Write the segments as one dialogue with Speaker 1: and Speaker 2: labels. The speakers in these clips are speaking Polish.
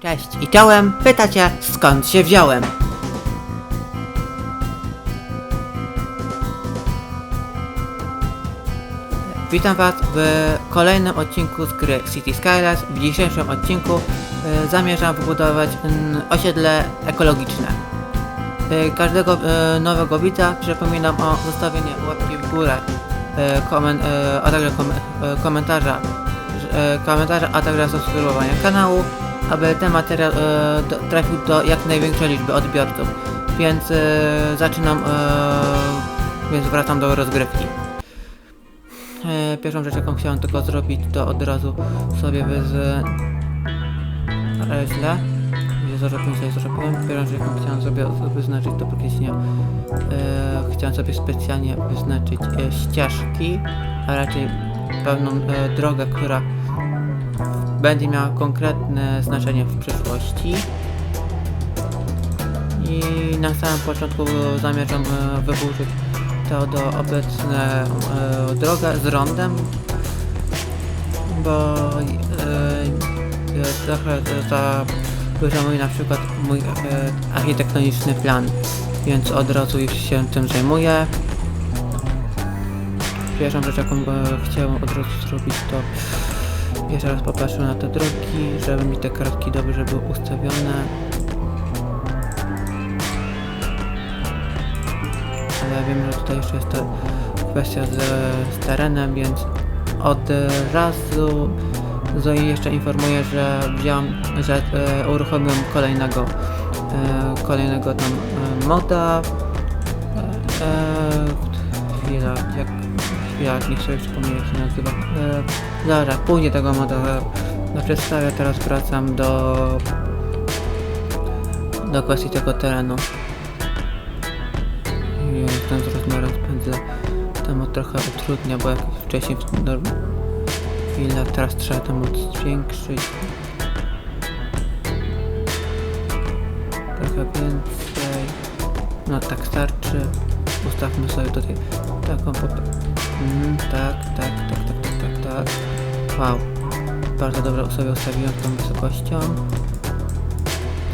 Speaker 1: Cześć i czołem, pytacie skąd się wziąłem. Witam was w kolejnym odcinku z gry City Skylines. W dzisiejszym odcinku e, zamierzam wybudować mm, osiedle ekologiczne. E, każdego nowego widza przypominam o zostawieniu łapki w górę, a także kom, komentarza, komentarza, a także subskrybowania kanału, aby ten materiał e, trafił do jak największej liczby odbiorców. Więc e, zaczynam, e, więc wracam do rozgrywki. Pierwszą rzecz jaką chciałem tylko zrobić to od razu sobie wyz... Ale źle. Źle zrobiłem. Pierwszą rzecz jaką chciałem sobie wyznaczyć to praktycznie chciałem sobie specjalnie wyznaczyć ścieżki, a raczej pewną drogę, która będzie miała konkretne znaczenie w przyszłości. I na samym początku zamierzam e, wyburzyć to do obecne e, drogę z rondem, bo e, trochę za dużo mój na przykład mój architektoniczny plan, więc od razu już się tym zajmuję. Pierwszą rzecz jaką e, chciałem od razu zrobić to jeszcze raz popatrzę na te drogi, żeby mi te kratki dobrze były ustawione. ale wiem, że tutaj jeszcze jest ta kwestia z, z terenem, więc od razu Zoe jeszcze informuję, że wziąłem, że e, uruchomiłem kolejnego e, kolejnego tam e, moda e, e, chwila, jak chwila, niech sobie przypomnę jak się nazywa e, dobra, później tego moda e, przedstawię, teraz wracam do do kwestii tego terenu i ten z rozmiarem pędzla temat trochę utrudnia, bo jak wcześniej chwila, teraz trzeba to moc zwiększyć. Trochę więcej. No tak starczy. Ustawmy sobie tutaj taką pop... Mm, tak, tak, tak, tak, tak, tak, tak. Wow. Bardzo dobrze sobie ustawiłem tą wysokością.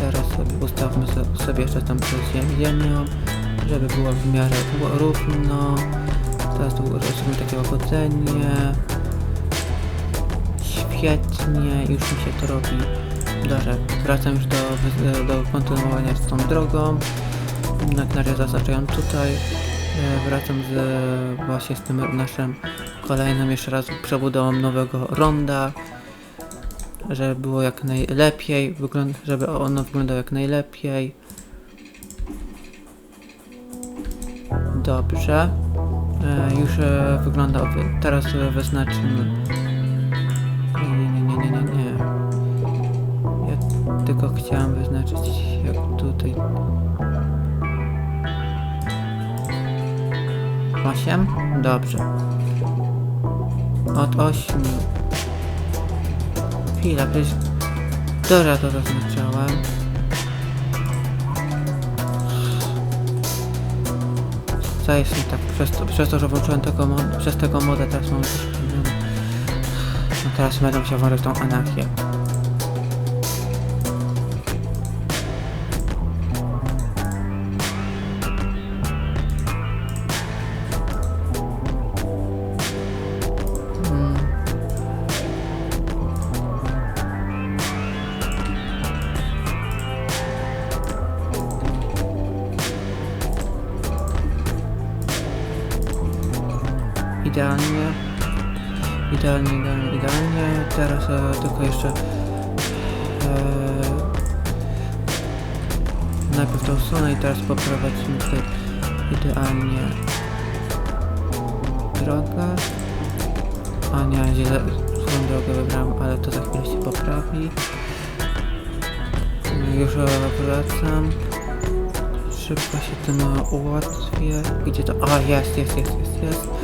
Speaker 1: Teraz sobie ustawmy so- sobie jeszcze tam przez ziemią żeby było w miarę równo. Teraz tu robimy takie łagodzenie. Świetnie, już mi się to robi. Dobrze, wracam już do, do kontynuowania z tą drogą. Na, na razie zaznaczają tutaj. E, Wracam z właśnie z tym naszym kolejnym jeszcze raz przebudową nowego ronda. Żeby było jak najlepiej, żeby ono wyglądało jak najlepiej. Dobrze. E, już e, wygląda. Teraz wyznaczymy. Nie, nie, nie, nie, nie, nie. Ja tylko chciałem wyznaczyć jak tutaj. 8? Dobrze. Od 8. Chwila, przecież. Dobra, to zaznaczałem. Jest nie tak? Przez to, przez to że włączyłem tego mod, przez tego moda teraz mam. No teraz będę się włożyć tą anarchię. Idealnie. Idealnie, idealnie, idealnie. Teraz e, tylko jeszcze e, najpierw tą stronę i teraz poprowadzimy tutaj idealnie drogę. A nie, źle złą drogę wybrałem, ale to za chwilę się poprawi. Już e, wracam. Szybko się tym ułatwię. Gdzie to? A, jest, jest, jest, jest, jest.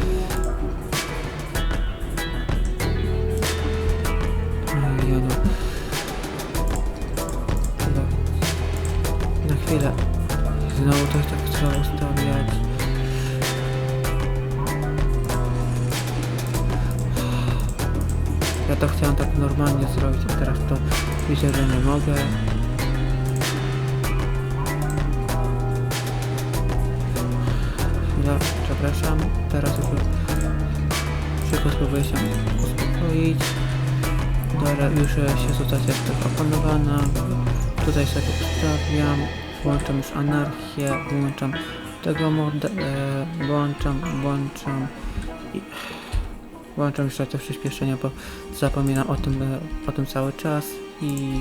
Speaker 1: Chwilę. Znowu to tak trzeba ustawiać. Ja to chciałem tak normalnie zrobić, a teraz to Widzę, że nie mogę. Chwila, przepraszam. Teraz już szybko spróbuję się uspokoić. Dobra, już się sytuacja jest trochę opanowana. Tutaj sobie ustawiam. Włączam już anarchię. Włączam tego moda. E, włączam, włączam. I włączam jeszcze te przyspieszenia, bo zapominam o tym, e, o tym cały czas i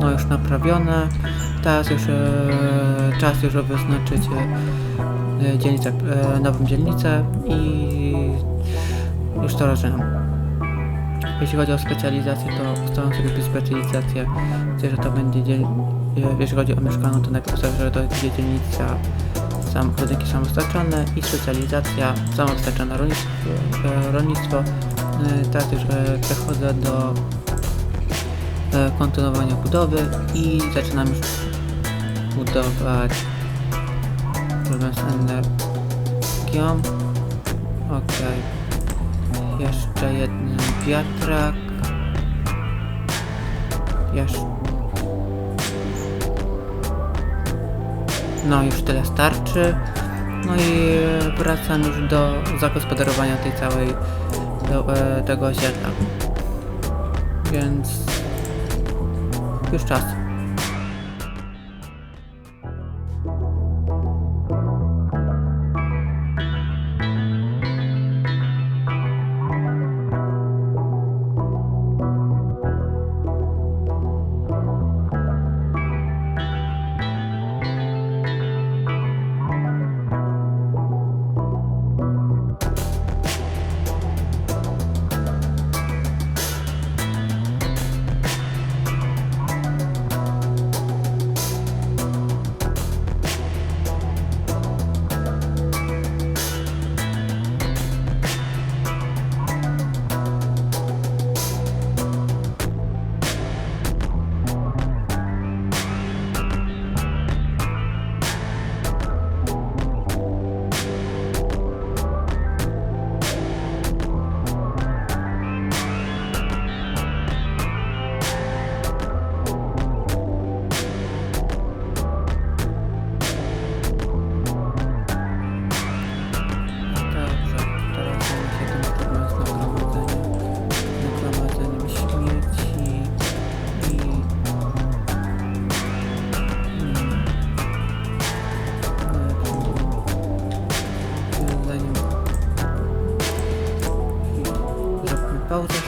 Speaker 1: no już naprawione. Teraz już e, czas już wyznaczyć e, dzielnicę, e, nową dzielnicę i już to rozumiem. Jeśli chodzi o specjalizację, to ustalam sobie tu specjalizację, gdzie że to będzie dziel... jeśli chodzi o mieszkaną, to najpierw że to będzie dzielnica sam, budynki samostoczone i specjalizacja samostoczone rolnictwo. Rolnictwo. E, teraz już e, przechodzę do e, kontynuowania budowy i zaczynam już budować problem z energią. Okej. Jeszcze jeden wiatrak. Jeszcze. No już tyle starczy. No i wracam już do zagospodarowania tej całej do, e, tego osiedla. Więc już czas.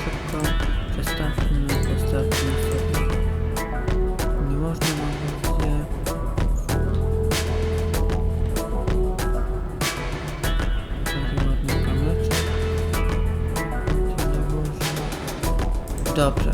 Speaker 1: Szybko, przestawmy, postawmy sobie... Nie można na razie... Taki ładny kamyczek. Dobrze,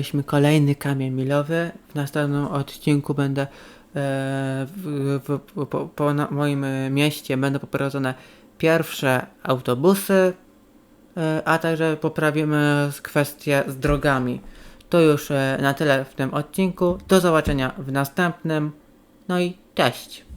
Speaker 1: osiągnęliśmy kolejny kamień milowy. W następnym odcinku będę e, w, w, w, po, po moim mieście będą poprowadzone pierwsze autobusy, e, a także poprawimy kwestię z drogami. To już e, na tyle w tym odcinku. Do zobaczenia w następnym. No i cześć!